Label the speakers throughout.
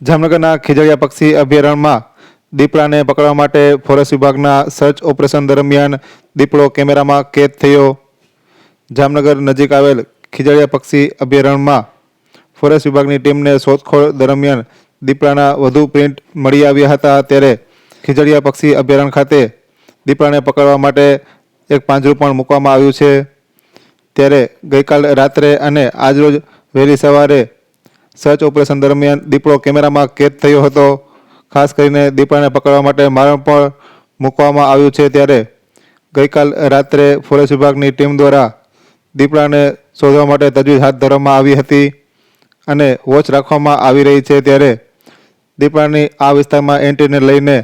Speaker 1: જામનગરના ખીજડીયા પક્ષી અભયારણ્યમાં દીપડાને પકડવા માટે ફોરેસ્ટ વિભાગના સર્ચ ઓપરેશન દરમિયાન દીપડો કેમેરામાં કેદ થયો. જામનગર નજીક આવેલ ખીજડીયા પક્ષી અભયારણ્યમાં ફોરેસ્ટ વિભાગની ટીમને શોધખોળ દરમિયાન દીપડાના વધુ પ્રિન્ટ મળી આવ્યા હતા ત્યારે ખીજડીયા પક્ષી અભયારણ્ય ખાતે દીપડાને પકડવા માટે એક પાંજરું પણ મૂકવામાં આવ્યું છે. ત્યારે ગઈકાલ રાત્રે અને આજરોજ વહેલી સવારે સર્ચ ઓપરેશન દરમિયાન દીપડો કેમેરામાં કેદ થયો હતો. ખાસ કરીને દીપડાને પકડવા માટે મારણ પણ મૂકવામાં આવ્યું છે ત્યારે ગઈકાલ રાત્રે ફોરેસ્ટ વિભાગની ટીમ દ્વારા દીપડાને શોધવા માટે તજવીજ હાથ ધરવામાં આવી હતી અને વોચ રાખવામાં આવી રહી છે ત્યારે દીપડાની આ વિસ્તારમાં એન્ટ્રીને લઈને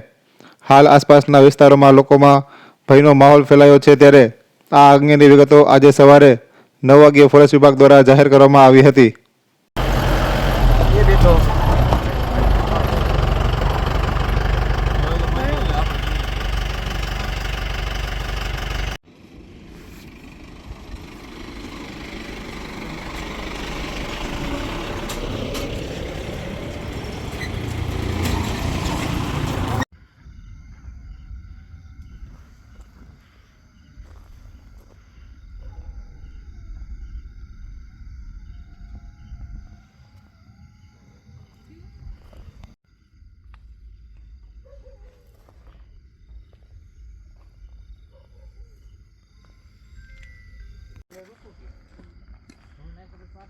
Speaker 1: હાલ આસપાસના વિસ્તારોમાં લોકોમાં ભયનો માહોલ ફેલાયો છે ત્યારે આ અંગેની વિગતો આજે સવારે નવ વાગ્યે ફોરેસ્ટ વિભાગ દ્વારા જાહેર કરવામાં આવી હતી.
Speaker 2: Pega o suco. Vamos nessa do fato.